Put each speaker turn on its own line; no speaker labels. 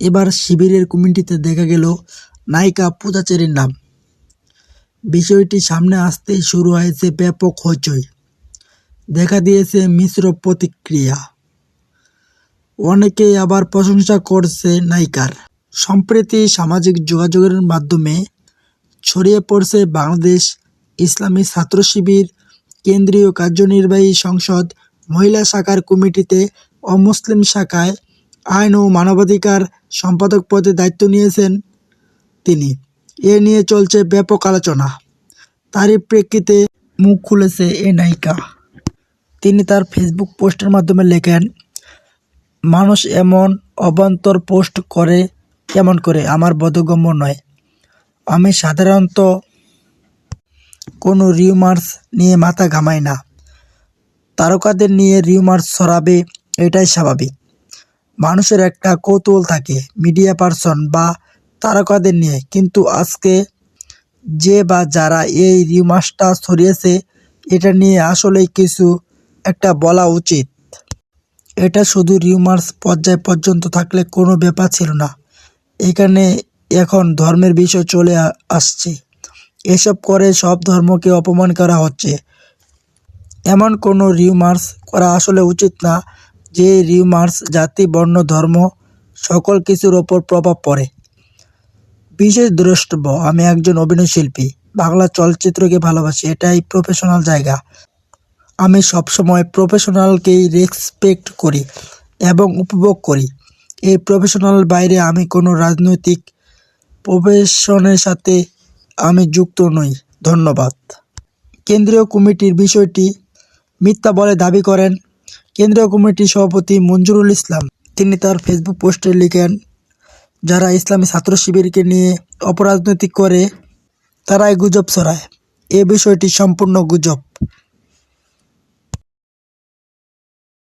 এবার শিবিরের কমিটিতে দেখা গেল নায়িকা পূজাচেরির নাম। বিষয়টি সামনে আসতেই শুরু হয়েছে ব্যাপক হইচই। দেখা দিয়েছে মিশ্র প্রতিক্রিয়া। অনেকেই আবার প্রশংসা করছে নায়িকার। সম্প্রতি সামাজিক যোগাযোগের মাধ্যমে ছড়িয়ে পড়ছে বাংলাদেশ ইসলামী ছাত্র শিবির, কেন্দ্রীয় কার্যনির্বাহী সংসদ, মহিলা শাখার কমিটিতে অমুসলিম শাখায় আইন ও মানবাধিকার সম্পাদক পদে দায়িত্ব নিয়েছেন তিনি। এ নিয়ে চলছে ব্যাপক আলোচনা। তারই প্রেক্ষিতে মুখ খুলেছে এ নায়িকা। তিনি তার ফেসবুক পোস্টের মাধ্যমে লেখেন, মানুষ এমন অবান্তর পোস্ট করে কেমন করে? আমার বোধগম্য নয়। আমি সাধারণত কোনো রিউমার্স নিয়ে মাথা ঘামাই না। তারকাদের নিয়ে রিউমার্স ছড়াবে এটাই স্বাভাবিক। মানুষের একটা কৌতূহল থাকে মিডিয়া পার্সন বা তারকাদের নিয়ে। কিন্তু আজকে যে বা যারা এই রিউমার্সটা ছড়িয়েছে, এটা নিয়ে আসলেই কিছু একটা বলা উচিত। এটা শুধু রিউমার্স পর্যায় পর্যন্ত থাকলে কোনো ব্যাপার ছিল না। এখানে এখন ধর্মের বিষয় চলে আসছে। এসব করে সব ধর্মকে অপমান করা হচ্ছে। এমন কোনো রিউমার্স করা আসলে উচিত না। যে রিউমার্স, জাতি, বর্ণ, ধর্ম সকল কিছুর ওপর প্রভাব পড়ে। বিশেষ দ্রষ্টব্য, আমি একজন অভিনয় শিল্পী বাংলা চলচ্চিত্রকে ভালোবাসি, এটাই প্রফেশনাল জায়গা। আমি সবসময় প্রফেশনালকেই রেসপেক্ট করি এবং উপভোগ করি। এই প্রফেশনাল বাইরে আমি কোনো রাজনৈতিক প্রফেশনের সাথে আমি যুক্ত নই। ধন্যবাদ। কেন্দ্রীয় কমিটির বিষয়টি মিথ্যা বলে দাবি করেন কেন্দ্রীয় কমিটির সভাপতি মঞ্জুরুল ইসলাম। তিনি তার ফেসবুক পোস্টে লিখেন, যারা ইসলামী ছাত্র শিবিরকে নিয়ে অপরাজনৈতিক করে, তারাই গুজব ছড়ায়। এ বিষয়টি সম্পূর্ণ গুজব।